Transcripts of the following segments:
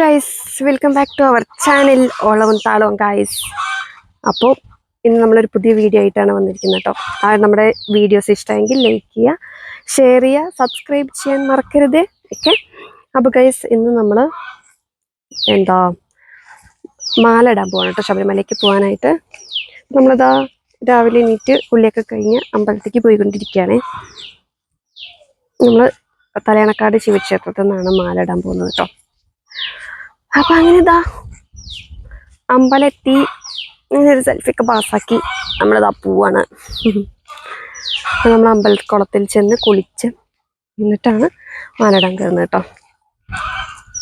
Guys welcome back to our channel Olavum Thalavum guys അപ്പോൾ ഇന്ന് നമ്മളൊരു പുതിയ വീഡിയോ ആയിട്ടാണ് വന്നിരിക്കുന്നത് കേട്ടോ ആ നമ്മുടെ വീഡിയോസ് ഇഷ്ടമെങ്കിൽ ലൈക്ക് ചെയ്യുക ഷെയർ ചെയ്യുക സബ്സ്ക്രൈബ് ചെയ്യാൻ മറക്കരുത്. ഓക്കെ അപ്പോൾ ഗൈസ് ഇന്ന് നമ്മൾ എന്താ മാല ഇടാൻ പോകണം കേട്ടോ ശബരിമലയ്ക്ക് പോകാനായിട്ട് നമ്മളിതാ രാവിലെ എണീറ്റ് ഉള്ളിയൊക്കെ കഴിഞ്ഞ് അമ്പലത്തേക്ക് പോയിക്കൊണ്ടിരിക്കുകയാണ്. നമ്മൾ തലയണക്കാട് ശിവക്ഷേത്രത്തിൽ നിന്നാണ് മാല ഇടാൻ പോകുന്നത് കേട്ടോ അപ്പൊ അങ്ങനെ ഇതാ. അമ്പലെത്തി ഒരു സെൽഫിയൊക്കെ പാസ്സാക്കി നമ്മളിതാ പോവാണ്. നമ്മൾ അമ്പലക്കുളത്തിൽ ചെന്ന് കുളിച്ച് എന്നിട്ടാണ് മാലയിടാൻ കയറുന്നത് കേട്ടോ.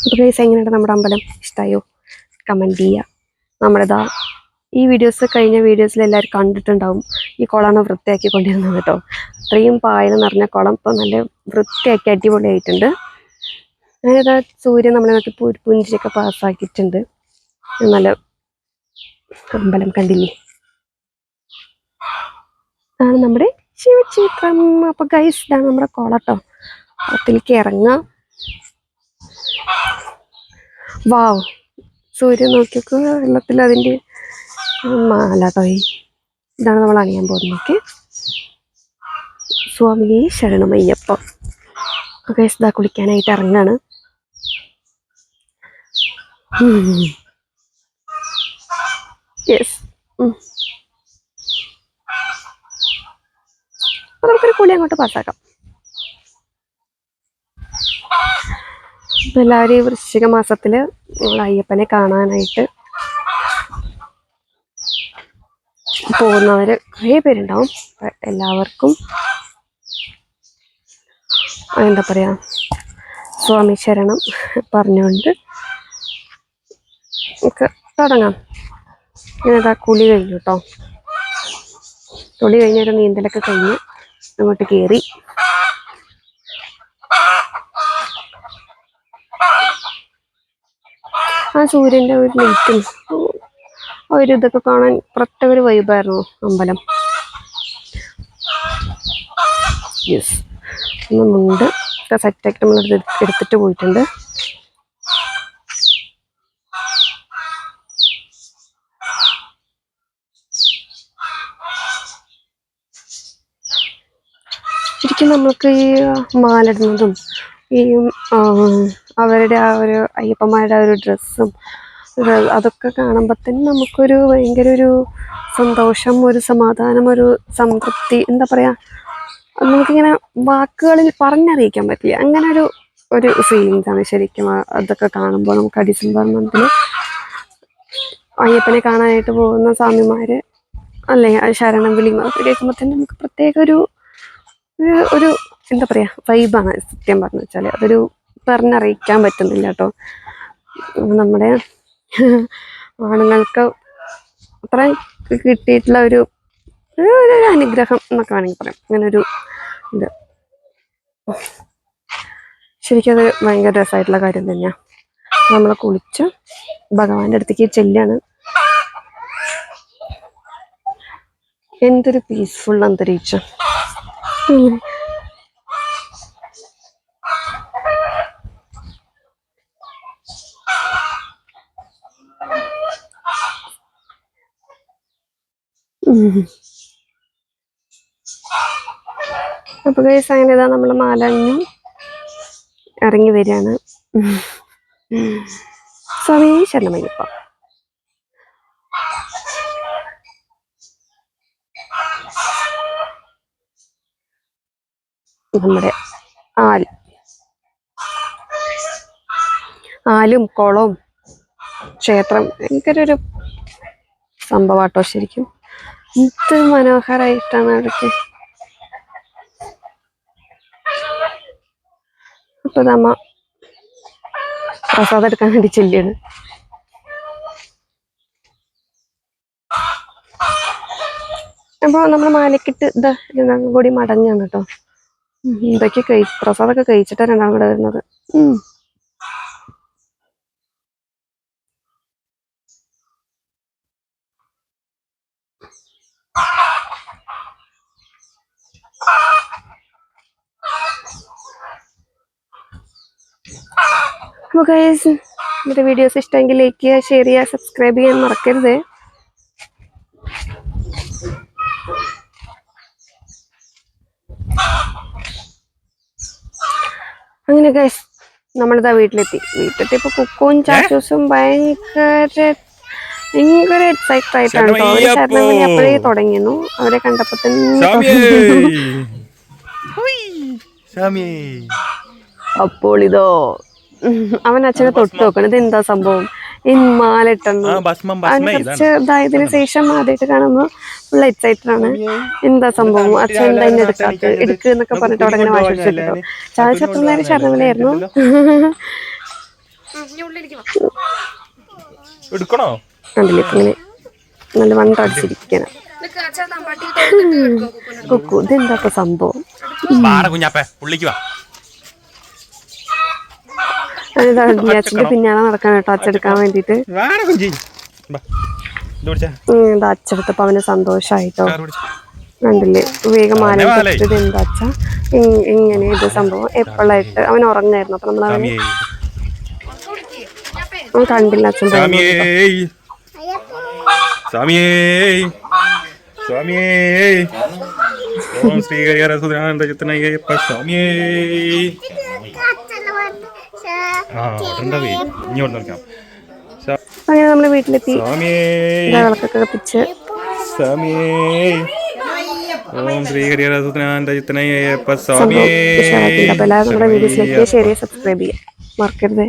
അപ്പൊ ഗൈസ് എങ്ങനെയുണ്ട് നമ്മുടെ അമ്പലം? ഇഷ്ടമായോ കമന്റ് ചെയ്യുക നമ്മളിതാ ഈ വീഡിയോസ് കഴിഞ്ഞ വീഡിയോസിൽ എല്ലാവരും കണ്ടിട്ടുണ്ടാവും ഈ കുളമാണ് വൃത്തിയാക്കി കൊണ്ടിരുന്നത് കേട്ടോ. അത്രയും പായൽ നിറഞ്ഞ കുളം ഇപ്പം നല്ല വൃത്തിയാക്കി അടിപൊളിയായിട്ടുണ്ട്. അതായത് സൂര്യൻ നമ്മളെ പുഞ്ചിരിയൊക്കെ പാസ്സാക്കിയിട്ടുണ്ട്. നല്ല അമ്പലം കണ്ടില്ലേ? ആണ് നമ്മുടെ ശിവക്ഷേത്രം. അപ്പൊ ഗൈസ് ഇതാണ് നമ്മുടെ കോളട്ടോ കുളത്തിലേക്ക് ഇറങ്ങാം. വാവ് സൂര്യൻ നോക്കിയൊക്കെ വെള്ളത്തിൽ അതിന്റെ മാലാട്ടോ ഇതാണ് നമ്മൾ അണിയാൻ പോകുന്നത്. ഓക്കെ സ്വാമിയെ ശരണമയ്യപ്പം. ഗൈസ് ഇതാ കുളിക്കാനായിട്ട് ഇറങ്ങാണ്. യെസ് നമുക്കൊരു കുളി അങ്ങോട്ട് പാസ്സാക്കാം. അപ്പൊ എല്ലാവരും ഈ വൃശ്ചിക മാസത്തിൽ നമ്മൾ അയ്യപ്പനെ കാണാനായിട്ട് പോകുന്നവര് കുറേ പേരുണ്ടാവും. എല്ലാവർക്കും എന്താ പറയാ സ്വാമി ശരണം പറഞ്ഞുകൊണ്ട് നമുക്ക് തുടങ്ങാം. ഞാനതാ കുളി കഴിഞ്ഞു കേട്ടോ കുളി കഴിഞ്ഞൊരു നീന്തലൊക്കെ കഴിഞ്ഞ് അങ്ങോട്ട് കയറി ആ സൂര്യന്റെ ഒരു ലൈറ്റും ഒരു ഇതൊക്കെ കാണാൻ പ്രത്യേക ഒരു വൈബായിരുന്നു അമ്പലം. യെസ് ഒക്കെ സെറ്റാക്കി നമ്മൾ എടുത്തിട്ട് പോയിട്ടുണ്ട്. ശരിക്കും നമ്മൾക്ക് ഈ മാലിടുന്നതും ഈ അവരുടെ ആ ഒരു അയ്യപ്പന്മാരുടെ ആ ഒരു ഡ്രസ്സും അതൊക്കെ കാണുമ്പോൾ തന്നെ നമുക്കൊരു ഭയങ്കര ഒരു സന്തോഷം ഒരു സമാധാനം ഒരു സംതൃപ്തി എന്താ പറയുക നമുക്കിങ്ങനെ വാക്കുകളിൽ പറഞ്ഞറിയിക്കാൻ പറ്റില്ല. അങ്ങനെ ഒരു ഒരു ഫീലിങ്സ് ആണ് ശരിക്കും അതൊക്കെ കാണുമ്പോൾ നമുക്ക് ഡിസംബർ മന്തിൽ അയ്യപ്പനെ കാണാനായിട്ട് പോകുന്ന സ്വാമിമാർ അല്ലേ ശരണം വിളി അതൊക്കെ കേൾക്കുമ്പോൾ തന്നെ നമുക്ക് പ്രത്യേക ഒരു ഒരു- എന്താ പറയാ വൈബാണ് സത്യം പറഞ്ഞു വെച്ചാൽ അതൊരു പറഞ്ഞറിയിക്കാൻ പറ്റുന്നില്ല കേട്ടോ. നമ്മുടെ ആണുങ്ങൾക്ക് അത്ര കിട്ടിയിട്ടുള്ള ഒരു ഒരു ഒരു അനുഗ്രഹം എന്നൊക്കെ വേണമെങ്കിൽ പറയാം. അങ്ങനെ ഒരു ഇത്. ശരിക്കും അത് ഭയങ്കര രസമായിട്ടുള്ള കാര്യം തന്നെയാണ് നമ്മളെ കുളിച്ച് ഭഗവാന്റെ അടുത്തേക്ക് ചെല്ലാണ്. എന്തൊരു പീസ്ഫുൾ അന്തരീക്ഷം. ഉം. അപ്പൊ ഗൈസ് അങ്ങനെ ഇതാ നമ്മൾ മാലഞ്ഞു ഇറങ്ങി വരികയാണ്. സ്വാമി ശരണമയ്യപ്പ. നമ്മുടെ ആൽ. ആലും കുളവും ക്ഷേത്രം ഭയങ്കര ഒരു സംഭവാട്ടോ ശരിക്കും. എന്ത് മനോഹരായിട്ടാണ് അവിടേക്ക് അപ്പൊ നമ്മ പ്രസാദം എടുക്കാൻ വേണ്ടി ചെല്ലിയാണ് അപ്പൊ നമ്മൾ മാലക്കിട്ട് ഇതാ കൂടി മടങ്ങാണ് കേട്ടോ. ഇതൊക്കെ കഴി പ്രസാദൊക്കെ കഴിച്ചിട്ടാ രണ്ടാം കൂടെ വരുന്നത്. ഉം. അപ്പൊ ഗൈസ് എന്നിട്ട് വീഡിയോസ് ഇഷ്ടമെങ്കിൽ ലൈക്ക് ചെയ്യുക ഷെയർ ചെയ്യുക സബ്സ്ക്രൈബ് ചെയ്യാൻ മറക്കരുത്. അങ്ങനെ ഗൈസ് നമ്മളിതാ വീട്ടിലെത്തി. വീട്ടിലെത്തിയപ്പോ കുക്കും ചാച്ചൂസും ഭയങ്കര ഭയങ്കര എക്സൈറ്റഡ് ആയിട്ടാണ് കേട്ടോ. അവർ ശരണമണി അപ്പോഴേ തുടങ്ങിയിരുന്നു അവരെ കണ്ടപ്പോ തന്നെ അപ്പോൾ ഇതോ അവൻ അച്ഛനെ തൊട്ട് നോക്കണം ഇത് എന്താ സംഭവം? ഭസ്മ കുറച്ച് ഇതായതിനു ശേഷം ആദ്യമായിട്ട് കാണുമ്പോ ഫുൾ എക്സൈറ്റഡ് ആണ്. എന്താ സംഭവം? അച്ഛൻ എന്താ ഇന്ന് എടുക്കാത്ത എടുക്കുക എന്നൊക്കെ പറഞ്ഞിട്ട് അവിടെ ഇങ്ങനെ വാശിച്ചിട്ടോ ചാച്ച അത്ര നേരം എടുക്കണോ? ഇങ്ങനെ നല്ല വണ്ട അടിച്ചിരിക്കണം കുക്കു ഇതെന്താ സംഭവം? കുഞ്ഞാപ്പേ ഉള്ളിക്ക് വാ. അതാ അച്ഛന്റെ പിന്നാലെ നടക്കാൻ കേട്ടോ അച്ഛെടുക്കാൻ വേണ്ടിട്ട്. അച്ഛടുത്തപ്പോ അവന് സന്തോഷായിട്ടോ. കണ്ടില്ലേ? വേഗം മാലയി. എന്താ അച്ഛ? ഇങ്ങനെ ഇത് സംഭവം. എപ്പോഴായിട്ട് അവൻ ഉറങ്ങായിരുന്നു അപ്പൊ നമ്മൾ അവൻ കണ്ടില്ല അച്ഛൻ. സ്വാമിയേ. ഓം ശ്രീ ഹരിഹര സുധാനന്ദ സ്വാമിയേ. ആ ഉണ്ടവേ ഇങ്ങോട്ട് നോക്കാം അങ്ങനെ നമ്മൾ വീട്ടിലെത്തി. വിളക്കൊക്കെ കത്തിച്ച്. ഓം ശ്രീ ഹരിഹര സുധാനന്ദ ചിത്തനയ്യപ്പ സംഭവം സ്വാമിയേ ഉഷാറാക്കിയിട്ടുണ്ട് അപ്പൊ എല്ലാവരും നമ്മുടെ വീഡിയോസിലേക്ക് ഷെയർ ചെയ്യുക സബ്സ്ക്രൈബ് ചെയ്യുക മറക്കരുത്.